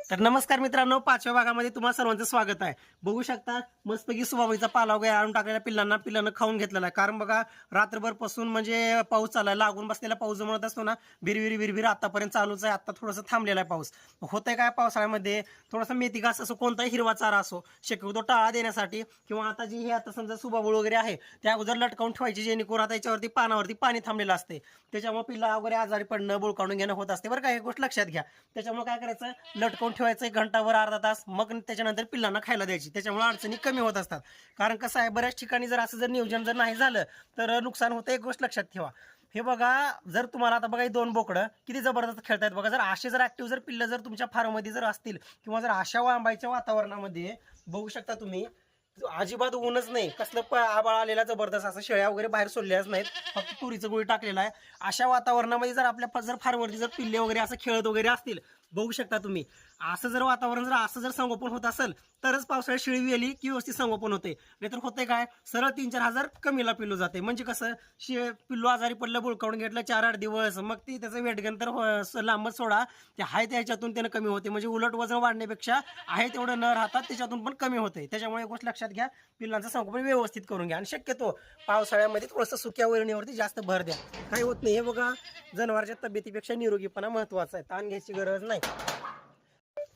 तर नमस्कार मित्रांनो पाचव्या भागामध्ये तुम्हाला सर्वांचं स्वागत आहे. बघू शकता मस्तपैकी सुबाबाईचा पाला वगैरे आणून टाकलेल्या पिल्लांना पिल्लांना खाऊन घेतलेला आहे. कारण बघा रात्रभरपासून म्हणजे पाऊस चालला लागून बसलेला पाऊस म्हणत असतो ना बिरबिरी बिरबिर आतापर्यंत चालूच आहे. आता थोडंसं थांबलेला आहे पाऊस. होतंय काय पावसाळ्यामध्ये? थोडासा मेथी घास असो कोणताही हिरवा चारा असो शक्यतो टाळा देण्यासाठी किंवा आता जी हे आता समजा सुबाबूळ वगैरे आहे त्या अगोदर लटकावून ठेवायची जेणेकरून आता याच्यावरती पानावरती पाणी थांबलेलं असते. त्याच्यामुळे पिल्ला वगैरे आजारी पडणं बुळकावून घेणं होत असते. बरं का गोष्ट लक्षात घ्या. त्याच्यामुळे काय करायचं? लटकवून ठेवायचं एक घंटाभर अर्धा तास. मग त्याच्यानंतर पिल्लांना खायला द्यायची. त्याच्यामुळे अडचणी कमी होत असतात. कारण कसं आहे बऱ्याच ठिकाणी जर असं जर नियोजन जर नाही झालं तर नुकसान होतं. एक गोष्ट लक्षात ठेवा. हे बघा जर तुम्हाला आता बघा ही दोन बोकडं किती जबरदस्त खेळतायत बघा. जर असे जर ऍक्टिव्ह जर पिल्लं जर तुमच्या फार्ममध्ये जर असतील किंवा जर अशा वांबायच्या वातावरणामध्ये बघू शकता तुम्ही अजिबात ऊनच नाही. कसलं प आबाळ आलेला जबरदस्त असं शेळ्या वगैरे बाहेर सोडल्याच नाहीत. फक्त तुरीचं गुळी टाकलेला आहे. अशा वातावरणामध्ये जर आपल्या फ- जर फारवरती जर पिल्ले वगैरे असं खेळत वगैरे असतील बघू शकता तुम्ही. असं जर वातावरण जर असं जर संगोपन होत असेल तरच पावसाळ्यात शिळी वेली की व्यवस्थित संगोपन होते. नाहीतर होते काय? सरळ तीन चार हजार कमीला पिल्लू जाते. म्हणजे कसं? शे पिल्लू आजारी पडलं बुळकावून घेतलं चार आठ दिवस. मग ती त्याचं वेटगन तर हो, लांबच सोडा. ते आहे त्याच्यातून त्यानं कमी होते. म्हणजे उलट वजन वाढण्यापेक्षा आहे तेवढं न राहतात त्याच्यातून पण कमी होते त्याच्यामुळे एक गोष्ट लक्षात घ्या पिल्लांचं संगोपन व्यवस्थित करून घ्या. आणि शक्यतो पावसाळ्यामध्ये थोडंसं सुक्या वळणीवरती जास्त भर द्या. काही होत नाही. हे बघा जनावरच्या तब्येतीपेक्षा निरोगीपणा महत्त्वाचा आहे. ताण घ्यायची गरज नाही.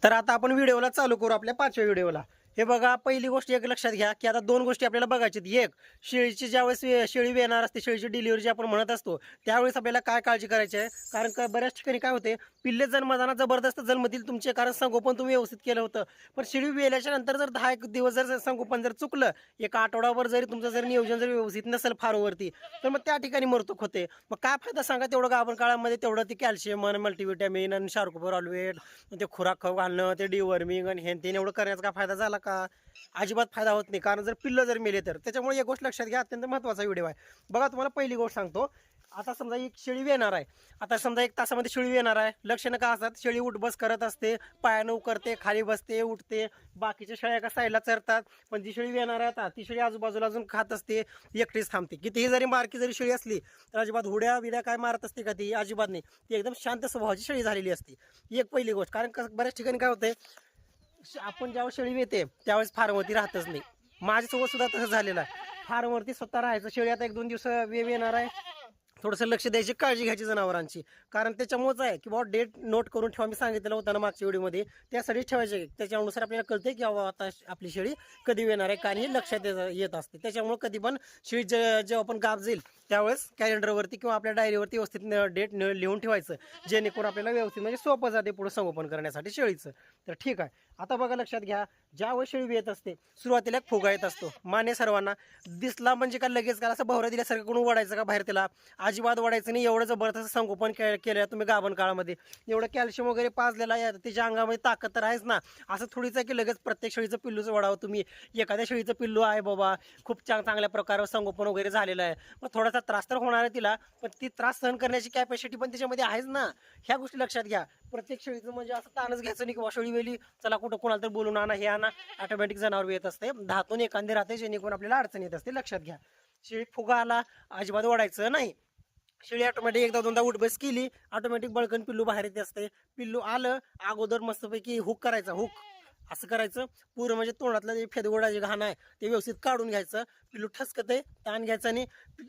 तर आता आपण व्हिडिओला चालू करू आपल्या पाचव्या व्हिडिओला. हे बघा पहिली गोष्ट एक लक्षात घ्या की आता दोन गोष्टी आपल्याला बघायच्या आहेत. एक शेळीची ज्यावेळेस वे- शेळी येणार असते शेळीची डिलिव्हरी जी आपण म्हणत असतो त्यावेळेस आपल्याला काय काळजी करायची आहे? कारण का बऱ्याच ठिकाणी काय होते पिल्ले जन्मताना जबरदस्त जन्मतील तुमचे कारण संगोपन तुम्ही व्यवस्थित केलं होतं. पण शेळी वेल्याच्या नंतर जर दहा एक दिवस जर संगोपन जर चुकलं एका आठवड्यावर जरी तुमचं जर नियोजन जर व्यवस्थित नसेल फार्मवरती तर मग त्या ठिकाणी मरतूक होते. मग काय फायदा सांगा तेवढं गाभण काळामध्ये तेवढं ते कॅल्शियम आणि मल्टीव्हिटॅमिन आणि शार्कोपर ऑलवेट ते खुराक खाऊ घालणं ते डिवर्मिंग आणि हेन तेन एवढं करण्याचा काय फायदा झाला का अजिबात फायदा होत नाही. कारण जर पिल्लं जर मेले तर. त्याच्यामुळे एक गोष्ट लक्षात घ्या अत्यंत महत्त्वाचा व्हिडिओ आहे. बघा तुम्हाला पहिली गोष्ट सांगतो. आता समजा एक शेळी येणार आहे. आता समजा एक तासामध्ये शेळी येणार आहे. लक्षणं का असतात शेळी उठ बस करत असते. पायानं उकरते खाली बसते उठते. बाकीच्या शेळ्या एका साईडला चरतात. पण जी शेळी येणार आहे आता ती शेळी आजूबाजूला अजून खात असते एकटीच थांबते. कितीही जरी मारकी जरी शेळी असली तर अजिबात हुड्या बिड्या काय मारत असते का ती? अजिबात नाही. ती एकदम शांत स्वभावाची शेळी झालेली असते. ही एक पहिली गोष्ट. कारण कसं बऱ्याच ठिकाणी काय होतंय आपण ज्यावेळेस शेळी येते त्यावेळेस फार्मवरती राहतच नाही. माझ्यासोबत सुद्धा तसं झालेलं आहे. फार्मवरती स्वतः राहायचं. शेळी आता एक दोन दिवस वेव येणार आहे. थोडंसं लक्ष द्यायची काळजी घ्यायची जनावरांची. कारण त्याच्यामुळेच आहे की बाबा डेट नोट करून ठेवा. मी सांगितलं होतं ना मागच्या व्हिडिओमध्ये. त्यासाठी ठेवायचे. त्याच्यानुसार आपल्याला कळते की बाबा आता आपली शेळी कधी येणार आहे कारण हे लक्षात येत- येत असते. त्याच्यामुळे कधी पण शेळी जे जेव्हा आपण गाप जाईल त्यावेळेस कॅलेंडरवरती किंवा आपल्या डायरीवरती व्यवस्थित डेट लिहून ठेवायचं. जेणेकरून आपल्याला व्यवस्थित म्हणजे सोपं जाते पुढे संगोपन करण्यासाठी शेळीचं. तर ठीक आहे. आता बघा लक्षात घ्या ज्यावेळेस शेळी येत असते सुरुवातीला एक फुगा येत असतो. माने सर्वांना दिसला म्हणजे का लगेच का असं भवरा दिल्यासारखं कोण ओढायचं का बाहेर त्याला? अजिबात ओढायचं नाही एवढं जबरदस्त संगोपन के केलं तुम्ही गाभण काळामध्ये. एवढं कॅल्शियम वगैरे पाजलेला आहे त्याच्या अंगामध्ये ताकद तर आहेच ना. असं थोडीच आहे की लगेच प्रत्येक शेळीचं पिल्लूच ओढावं तुम्ही. एखाद्या शेळीचं पिल्लू आहे बाबा खूप चांग चांगल्या प्रकारे संगोपन वगैरे झालेलं आहे. मग थोडासा त्रास तर होणार आहे तिला पण ती त्रास सहन करण्याची कॅपॅसिटी पण त्याच्यामध्ये आहेच ना. ह्या गोष्टी लक्षात घ्या. प्रत्येक शेळीचं म्हणजे असं ताणच घ्यायचं नाही किंवा शेळी वेली चला कुठं कोणाला तर बोलून आणा हे आणा. ऑटोमॅटिक जनावर येत असते. धातून एखादी राहते जेणेकरून आपल्याला अडचण येत असते. लक्षात घ्या. शेळी फुगा आला अजिबात ओढायचं नाही. शेळी ऑटोमॅटिक एकदा दोनदा उठबस केली ऑटोमॅटिक बळकन पिल्लू बाहेर येते असते. पिल्लू आलं अगोदर मस्तपैकी हुक करायचा हुक असं करायचं. पूर्ण म्हणजे तोंडातलं जे फेदगोडा जे घाण आहे ते व्यवस्थित काढून घ्यायचं. पिल्लू ठसकत आहे ताण घ्यायचा आणि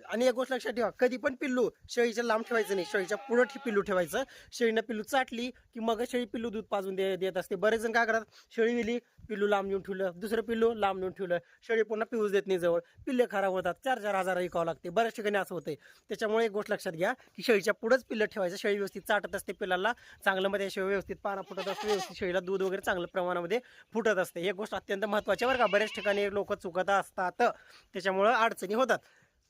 आणि एक गोष्ट लक्षात ठेवा कधी पण पिल्लू शेळीच्या लांब ठेवायचं नाही. शेळीच्या पुढं पिल्लू ठेवायचं. शेळीनं पिल्लू चाटली की मग शेळी पिल्लू दूध पाजून दे देत असते. बरेच जण काय करतात शेळी विली पिल्लू लांब नेऊन ठेवलं दुसरं पिल्लू लांब नेऊन ठेवलं शेळी पुन्हा पिऊच देत नाही जवळ. पिल्ले खराब होतात चार चार हजार विकावं लागते. बऱ्याच ठिकाणी असं होतंय. त्याच्यामुळे एक गोष्ट लक्षात घ्या की शेळीच्या पुढंच पिल्लं ठेवायचं. शेळी व्यवस्थित चाटत असते पिल्लाला चांगलं मध्ये शेळी व्यवस्थित पाना फुटत असते व्यवस्थित शेळीला दूध वगैरे चांगल्या प्रमाणामध्ये फुटत असते. हे एक गोष्ट अत्यंत महत्त्वाची बरं का. बऱ्याच ठिकाणी लोक चुकत असतात. त्याच्यामुळं अडचणी होतात.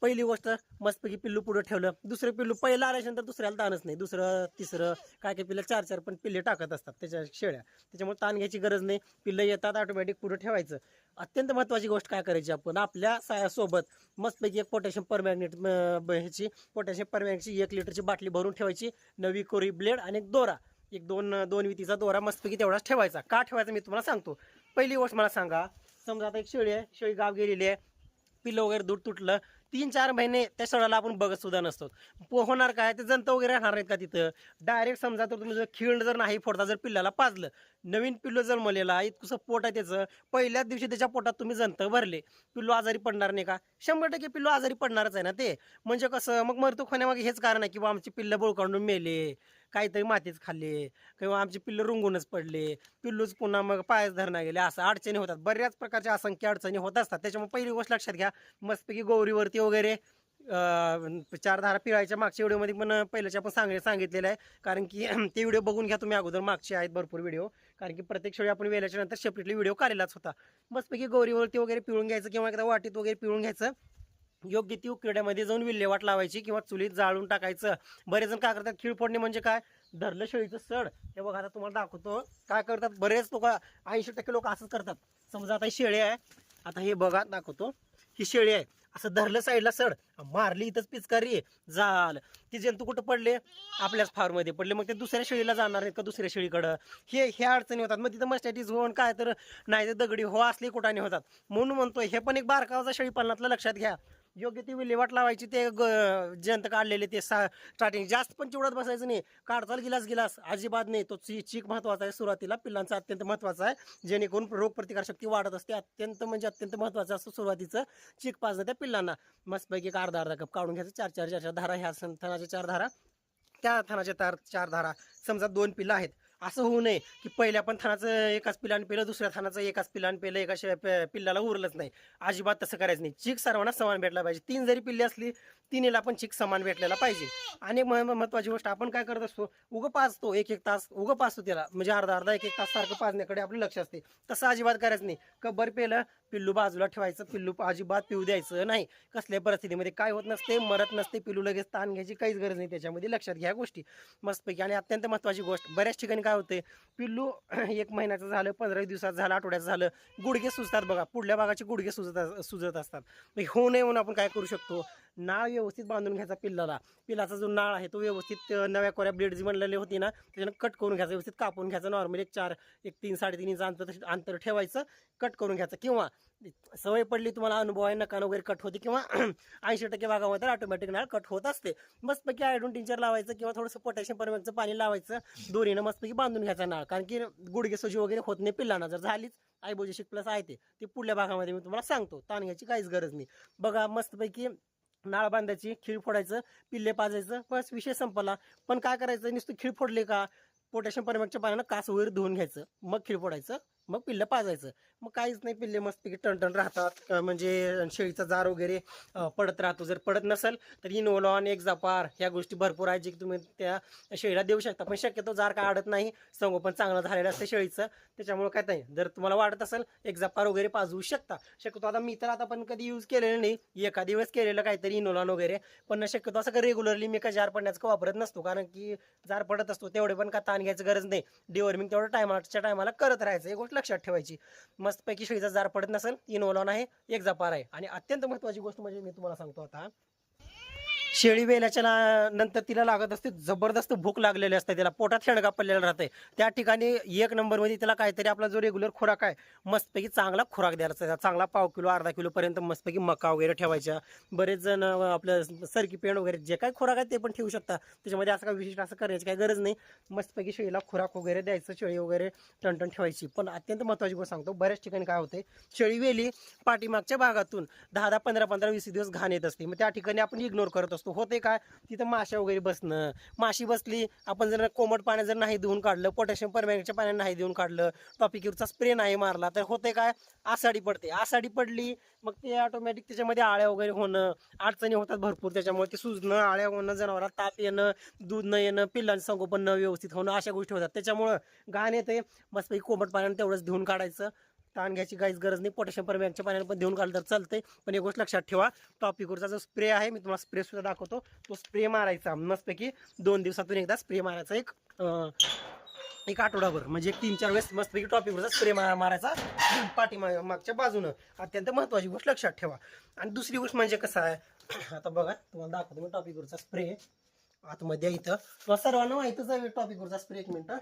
पहिली गोष्ट मस्तपैकी पिल्लू पुढं ठेवलं. दुसरं पिल्लू पहिलं आल्याच्यानंतर दुसऱ्याला ताणच नाही. दुसरं तिसरं काय काय पिल्लं चार चार पण पिल्ले टाकत असतात त्याच्या शेळ्या त्याच्यामुळे ताण घ्यायची गरज नाही. पिल्लं येतात ऑटोमॅटिक पुढं ठेवायचं. अत्यंत महत्त्वाची गोष्ट काय करायची आपण? आपल्या सायासोबत मस्तपैकी एक पोटॅशियम परमॅग्नेट ह्याची पोटॅशियम परमॅग्नेटची एक लिटरची बाटली भरून ठेवायची. नवी कोरी ब्लेड आणि एक दोरा. एक दोन दोन वितीचा दोरा मस्तपैकी तेवढाच ठेवायचा. का ठेवायचा मी तुम्हाला सांगतो. पहिली गोष्ट मला सांगा. समजा आता एक शेळी आहे. शेळी गाव गेलेली आहे. पिलं वगैरे दूध तुटलं तीन चार महिने त्या सणाला आपण बघत सुद्धा नसतो. प- होणार काय? ते जंत वगैरे राहणार आहेत का तिथं? डायरेक्ट समजा तर तुम्ही जर खिळ जर नाही फोडता जर पिल्लाला पाजलं नवीन पिल्लू जन्मलेला इतकंसं पोट आहे त्याचं पहिल्याच दिवशी त्याच्या पोटात तुम्ही जंत भरले पिल्लू आजारी पडणार नाही का? शंभर टक्के पिल्लू आजारी पडणारच आहे ना ते. म्हणजे कसं मग मरतो खोण्यामागे हेच कारण आहे की बा आमची पिल्लं बोळकांडून मेले. काहीतरी मातीच खाल्ले किंवा आमची पिल्लं रुंगूनच पडले. पिल्लूच पुन्हा मग पायच धरणा गेले. असं अडचणी होतात. बऱ्याच प्रकारच्या असंख्य अडचणी होत असतात. त्याच्यामुळे पहिली गोष्ट लक्षात घ्या मस्तपैकी गौरीवरती वगैरे चार धारा पिळायच्या मागच्या व्हिडिओमध्ये पण पहिल्याच्या आपण सांग सांगितलेलं आहे. कारण की ते व्हिडिओ बघून घ्या तुम्ही. अगोदर मागचे आहेत भरपूर व्हिडिओ. कारण की प्रत्येक वेळी आपण वेल्याच्या नंतर सेपरेटली व्हिडिओ काढलेलाच होता. मस्तपैकी गौरीवरती वगैरे पिळून घ्यायचं किंवा एकदा वाटीत वगैरे पिळून घ्यायचं. योग्य ती उकिरड्यामध्ये जाऊन विल्हेवाट लावायची किंवा चुलीत जाळून टाकायचं. बरेच जण काय करतात खीळ फोडणे म्हणजे काय? धरलं शेळीचं सड. हे बघा आता तुम्हाला दाखवतो. काय करतात? बरेच लोक ऐंशी टक्के लोक असंच करतात. समजा आता ही शेळी आहे. आता हे बघा दाखवतो. ही शेळी आहे. असं धरलं साईडला सड. मारली इथंच पिचकारी झालं. ती जंतू कुठं पडले? आपल्याच फार्ममध्ये पडले. मग ते दुसऱ्या शेळीला जाणार नाहीत का दुसऱ्या शेळीकडं? हे ह्या अडचणी होतात. मग तिथं मस्टॅटीज होऊन काय तर नाही तर दगडी हो असली कुठाने होतात. म्हणून म्हणतो हे पण एक बारकावाचा शेळी पालनातलं लक्षात घ्या. योग्य ती विल्हेवाट लावायची ते ग- जंत काढलेले ते सा स्टार्टिंग जास्त पण चिवडत बसायचं नाही. काढताल गिलास गिलास. अजिबात नाही. तो ची चीक महत्त्वाचा आहे सुरुवातीला. पिल्लांचा अत्यंत महत्त्वाचा आहे. जेणेकरून रोगप्रतिकारशक्ती वाढत असते. अत्यंत म्हणजे अत्यंत महत्वाचं असतं सुरुवातीचं चीक पाजणं त्या पिल्लांना. मस्तपैकी एक अर्धा अर्धा कप काढून घ्यायचं. चार चार चार चार धारा ह्या सं- थनाच्या चार धारा. त्या थानाच्या तार चार धारा. समजा दोन पिल्लं आहेत. असं होऊ नये की पहिल्या पण थानाचं एकाच पिलाने पेलं दुसऱ्या थानाचं एकाच पिलाने पेलं एका पिल्लाला उरलंच नाही. अजिबात तसं करायचं नाही. चीक सर्वांना समान भेटला पाहिजे. तीन जरी पिल्ली असली तिन्हीला पण चीक समान भेटलेला पाहिजे. आणि महत्वाची गोष्ट आपण काय करत असतो उगं पाचतो एक एक तास उगं पाचतो त्याला. म्हणजे अर्धा अर्धा एक एक तास सारखं पाजण्याकडे आपलं लक्ष असते. तसं अजिबात करायचं नाही. कब्बर पेलं पिल्लू बाजूला ठेवायचं पिल्लू अजिबात पिऊ द्यायचं नाही. कसल्या परिस्थितीमध्ये काय होत नसते मरत नसते पिल्लू लगेच ताण घ्यायची काहीच गरज नाही त्याच्यामध्ये. लक्षात घ्या गोष्टी. मस्तपैकी. आणि अत्यंत महत्त्वाची गोष्ट बऱ्याच ठिकाणी काय होते पिल्लू एक महिन्याचं झालं पंधरा दिवसाचं झालं आठवड्याचं झालं गुडघे सुजतात बघा. पुढल्या भागाचे गुडघे सुजत अस- सुजत असतात. होऊ नये म्हणून आपण काय करू शकतो? नाळ व्यवस्थित बांधून घ्यायचा पिल्लाला. पिल्लाचा जो नाळ आहे तो व्यवस्थित नव्या कोऱ्या ब्लेड जी म्हणलेली होती ना त्याच्यानं कट करून घ्यायचं व्यवस्थित कापून घ्यायचं. नॉर्मल एक चार एक तीन साडेतीन इंच अंतर अंतर ठेवायचं कट करून घ्यायचं. किंवा सवय पडली तुम्हाला अनुभव आहे नकान वगैरे कट होते किंवा ऐंशी टक्के भागामध्ये ऑटोमॅटिक नाळ कट होत असते. मस्तपैकी आयडून टिंचर लावायचं किंवा थोडंसं पोटॅशियम परमेटचं पाणी लावायचं. दोरीनं मस्तपैकी बांधून घ्यायचा नाळ. कारण की गुडघे सोजी वगैरे होत नाही पिल्लांना. जर झालीच आयबोजी प्लस आहे ते पुढल्या भागामध्ये मी तुम्हाला सांगतो. ताण घ्यायची काहीच गरज नाही. बघा मस्तपैकी नाळ बांधायची खीळ फोडायचं पिल्ले पाजायचं बस विषय संपला. पण काय करायचं नुसतं खीळ फोडले का? पोटॅशियम परमेंटच्या पाण्यानं कास वगैरे धुवून घ्यायचं. मग खीळ फोडायचं. मग पिल्लं पाजायचं. मग काहीच नाही पिल्ले मस्तपैकी टणटण राहतात. म्हणजे शेळीचा जार वगैरे पडत राहतो. जर पडत नसेल तर इनोलॉन एक्झापार ह्या गोष्टी भरपूर आहेत जे की तुम्ही त्या शेळीला देऊ शकता. पण शक्यतो जार काय अडत नाही. संगोपन चांगलं झालेलं असतं शेळीचं. त्याच्यामुळे काय नाही. जर तुम्हाला वाटत असेल एक्झापार वगैरे पाजवू शकता. शक्यतो आता मी तर आता पण कधी यूज केलेलं नाही. एका दिवस केलेलं काहीतरी इनोलॉन वगैरे. पण शक्यतो असं रेग्युलरली मी काय जार पडण्याचं का वापरत नसतो. कारण की जार पडत असतो तेवढे पण का ताण घ्यायची गरज नाही. डिवॉर्मिंग तेवढं टायमाच्या टायमाला करत राहायचं. एक गोष्ट लक्षात ठेवायची. मस्तपैकी शेळीचा जार पडत नसेल इनोलॉन आहे एक जपार आहे. आणि अत्यंत महत्त्वाची गोष्ट म्हणजे मी तुम्हाला सांगतो आता शेळी वेल्याच्या ना- नंतर तिला लागत असते जबरदस्त भूक लागलेली असते तिला पोटात शेणगा पडलेला राहते त्या ठिकाणी एक नंबरमध्ये तिला काहीतरी आपला जो रेग्युलर खुराक आहे मस्तपैकी चांगला खुराक द्यायचा चांगला पाव किलो अर्धा किलोपर्यंत मस्तपैकी मका वगैरे ठेवायच्या. बरेच जण आपलं सरकी पेंड वगैरे जे काही खुराक आहे ते पण ठेवू शकता. त्याच्यामध्ये असं काही विशिष्ट असं करायची काही गरज नाही. मस्तपैकी शेळीला खुराक वगैरे द्यायचं शेळी वगैरे टणटण ठेवायची. पण अत्यंत महत्त्वाची गोष्ट सांगतो बऱ्याच ठिकाणी काय होते शेळी वेली पाठीमागच्या भागातून दहा दहा पंधरा पंधरा वीस दिवस घाण येत असते. मग त्या ठिकाणी आपण इग्नोर करत असतो. होते काय? तिथं माशा वगैरे बसणं. माशी बसली आपण जर कोमट पाण्यात जर नाही देऊन काढलं पोटॅशियम परमॅगच्या पाण्यात नाही देऊन काढलं टॉपिकवरचा स्प्रे नाही मारला तर होते काय? आसाडी पडते. आसाडी पडली मग ते ऑटोमॅटिक त्याच्यामध्ये आळ्या वगैरे होणं अडचणी होतात भरपूर. त्याच्यामुळे ते सुजणं आळ्या होणं जनावरात ताप येणं दूध न येणं पिल्लांचं संगोपन न व्यवस्थित होणं अशा गोष्टी होतात. त्याच्यामुळं घाण येते मस्तपैकी कोमट पाण्यानं तेवढंच धुवून काढायचं. ताण घ्यायची काहीच गरज नाही. पोटॅशियम परमॅगच्या पाण्याने पण देऊन काढलं तर चालतंय. पण एक गोष्ट लक्षात ठेवा टॉपिकवरचा जो स्प्रे आहे मी तुम्हाला स्प्रे सुद्धा दाखवतो. तो स्प्रे मारायचा मस्तपैकी दोन दिवसातून एकदा स्प्रे मारायचा एक एक आठवडाभर. म्हणजे एक तीन चार वेळेस मस्तपैकी टॉपिकवरचा स्प्रे मारायचा पाठी मागच्या बाजूनं. अत्यंत महत्वाची गोष्ट लक्षात ठेवा. आणि दुसरी गोष्ट म्हणजे कसं आहे आता बघा तुम्हाला दाखवतो मी टॉपिकवरचा स्प्रे आतमध्ये इथं तुम्हाला सर्वांना माहितच आहे टॉपिकवरचा स्प्रे एक मिनटं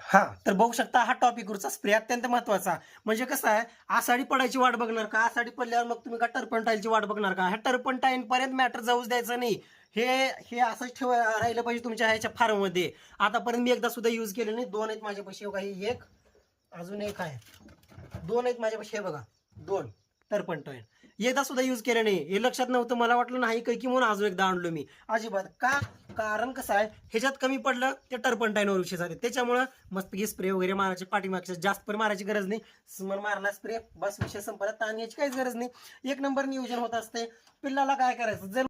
हा. तर बघू शकता हा टॉपिकवरचा स्प्रे अत्यंत महत्त्वाचा. म्हणजे कसं आहे आसाडी पडायची वाट बघणार का? आसाडी पडल्यावर मग तुम्ही का टर्पंटाईलची वाट बघणार का? ह्या टर्पंटाईन पर्यंत मॅटर जाऊच द्यायचं नाही. हे हे असंच ठेव राहिलं पाहिजे तुमच्या ह्याच्या फार्ममध्ये आतापर्यंत मी एकदा सुद्धा युज केलं नाही. दोन आहेत माझ्यापाशी. काही एक अजून एक आहे. दोन आहेत माझ्यापाशी. हे बघा दोन टर्पंटाईन. एकदा सुद्धा युज केलं नाही. हे लक्षात नव्हतं. मला वाटलं नाही काही की म्हणून अजून एकदा आणलो मी. अजिबात. का? कारण कसं आहे ह्याच्यात कमी पडलं ते टर्पंटाईनवर विषय झाले. त्याच्यामुळं मस्त स्प्रे वगैरे मारायचे पाठीमागच्या जास्त पण मारायची गरज नाही. स्मर मारला स्प्रे बस विषय संपला. ताण याची काहीच गरज नाही. एक नंबर नियोजन होत असते पिल्लाला काय करायचं? जर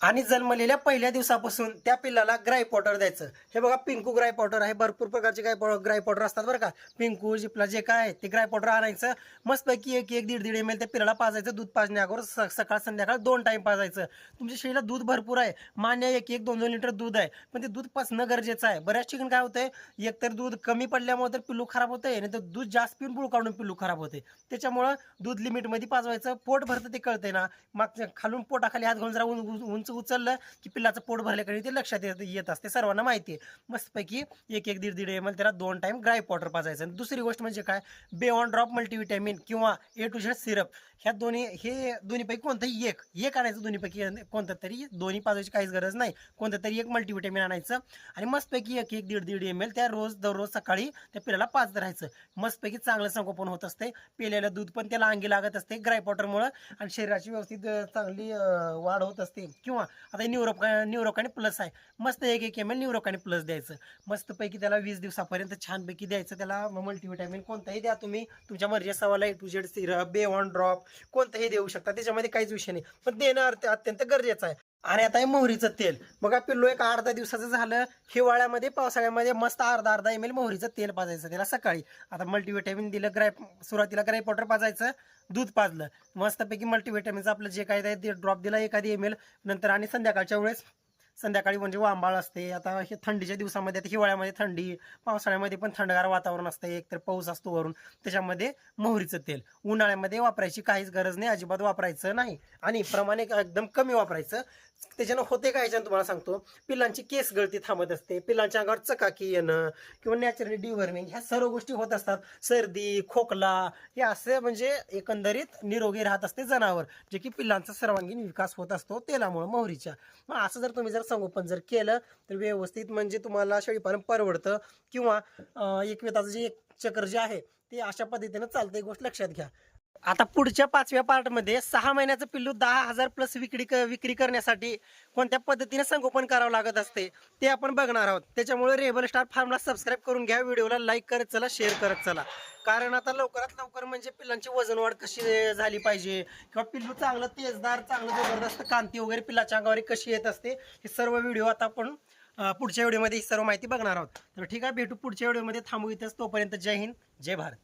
आणि जन्मलेल्या पहिल्या दिवसापासून त्या पिल्लाला ग्राय पॉटर द्यायचं. हे बघा पिंकू ग्राय पॉटर आहे. भरपूर प्रकारचे काय ग्राय पॉटर असतात बरं का. पिंकू जिपला जे काय ते ग्राय पॉटर आणायचं. मस्तपैकी एक एक दीड दीड एम एल त्या पिल्लाला पाजायचं दूध पाजण्या अगोदर स- सकाळ संध्याकाळ दोन टाईम पाजायचं. तुमच्या शेळीला दूध भरपूर आहे. मान्य एक एक दोन दोन लिटर दूध आहे. पण ते दूध पाचणं गरजेचं आहे. बऱ्याच ठिकाणी काय होतंय एकतर दूध कमी पडल्यामुळे तर पिल्लू खराब होतंय आणि तर दूध जास्त पिऊन पुळ काढून पिल्लू खराब होते. त्याच्यामुळं दूध लिमिटमध्ये पाजवायचं. पोट भरतं ते कळतंय ना. मागच्या खालून पोटाखाली हात घालून जरा उंच उं- उचललं की पिल्लाचं पोट भरल्याकडे ते लक्षात येत येत असते सर्वांना माहिती आहे. मस्तपैकी एक एक दीड दीड एम एल त्याला दोन टाईम ग्राय पॉटर पाजायचं. आणि दुसरी गोष्ट म्हणजे काय? बेऑन ड्रॉप मल्टीव्हिटॅमिन किंवा ए टू झेड सिरप ह्या दोन्ही हे दोन्हीपैकी कोणतंही एक एक आणायचं दोन्हीपैकी कोणतं तरी दोन्ही पाजायची काहीच गरज नाही. कोणतं तरी एक मल्टीव्हिटॅमिन आणायचं. आणि मस्तपैकी एक एक दीड दीड एम एल त्या रोज दररोज सकाळी त्या पिल्लाला पाजत राहायचं. मस्तपैकी चांगलं संगोपन होत असते. पिलेलं दूध पण त्याला अंगी लागत असते. ग्राय पॉटरमुळं आणि शरीराची व्यवस्थित चांगली वाढ होत असते. किंवा आता न्यूरोक न्यूरोकाने प्लस आहे. मस्त एक एक एम एल न्यूरोकाने प्लस द्यायचं. मस्तपैकी त्याला वीस दिवसापर्यंत छानपैकी द्यायचं. त्याला मल्टीव्हिटॅमिन कोणताही द्या तुम्ही. तुमच्या मर्जी सवाला ए टू झेड सिरप बे ऑन ड्रॉप कोणतंही देऊ शकता. त्याच्यामध्ये काहीच विषय नाही. पण देणं अर्थ- अत्यंत गरजेचं आहे. आणि आता हे मोहरीचं तेल. बघा पिल्लो एक अर्धा दिवसाचं झालं. हिवाळ्यामध्ये पावसाळ्यामध्ये मस्त अर्धा अर्धा एम एल मोहरीचं तेल पाजायचं त्याला सकाळी. आता मल्टीव्हिटॅमिन दिलं ग्राय सुरुवातीला ग्राय पावडर पाजायचं दूध पाजलं. मस्तपैकी मल्टीव्हिटॅमिनचं आपलं जे काय ते ड्रॉप दिला एखादी एम एल नंतर आणि संध्याकाळच्या वेळेस संध्याकाळी म्हणजे वांबाळ असते. आता हे थंडीच्या दिवसामध्ये आता हिवाळ्यामध्ये थंडी पावसाळ्यामध्ये पण थंडगार वातावरण असतं. एकतर पाऊस असतो वरून. त्याच्यामध्ये मोहरीचं तेल. उन्हाळ्यामध्ये वापरायची काहीच गरज नाही. अजिबात वापरायचं नाही. आणि प्रमाणे एकदम कमी वापरायचं. त्याच्यानं होते काय याच्यानं तुम्हाला सांगतो. पिल्लांची केस गळती थांबत असते. पिल्लांच्या अंगावर चकाकी येणं किंवा नॅचरली डिवर्मिंग ह्या सर्व गोष्टी होत असतात. सर्दी खोकला हे असे म्हणजे एकंदरीत निरोगी राहत असते जनावर जे की पिल्लांचा सर्वांगीण विकास होत असतो तेलामुळं मोहरीच्या. मग असं जर तुम्ही जर संगोपन जर केलं तर व्यवस्थित म्हणजे तुम्हाला शेळीपालन परवडतं किंवा अं, जे एक चक्र जे आहे ते अशा पद्धतीनं चालतं एक गोष्ट लक्षात घ्या. आता पुढच्या पाचव्या पार्टमध्ये सहा महिन्याचं पिल्लू दहा हजार प्लस विक्री विक्री करण्यासाठी कोणत्या पद्धतीने संगोपन करावं लागत असते ते आपण बघणार आहोत. त्याच्यामुळे रेबल स्टार फार्मला सबस्क्राईब करून घ्या. व्हिडिओला लाईक करत चला शेअर करत चला. कारण आता लवकरात लवकर म्हणजे पिल्लांची वजन वाढ कशी झाली पाहिजे किंवा पिल्लू चांगलं तेजदार चांगलं जबरदस्त कांती वगैरे पिल्लाच्या अंगावर कशी येत असते हे सर्व व्हिडिओ आता आपण पुढच्या व्हिडिओमध्ये ही सर्व माहिती बघणार आहोत. तर ठीक आहे भेटू पुढच्या व्हिडिओमध्ये. थांबू इथेच. तोपर्यंत जय हिंद जय भारत.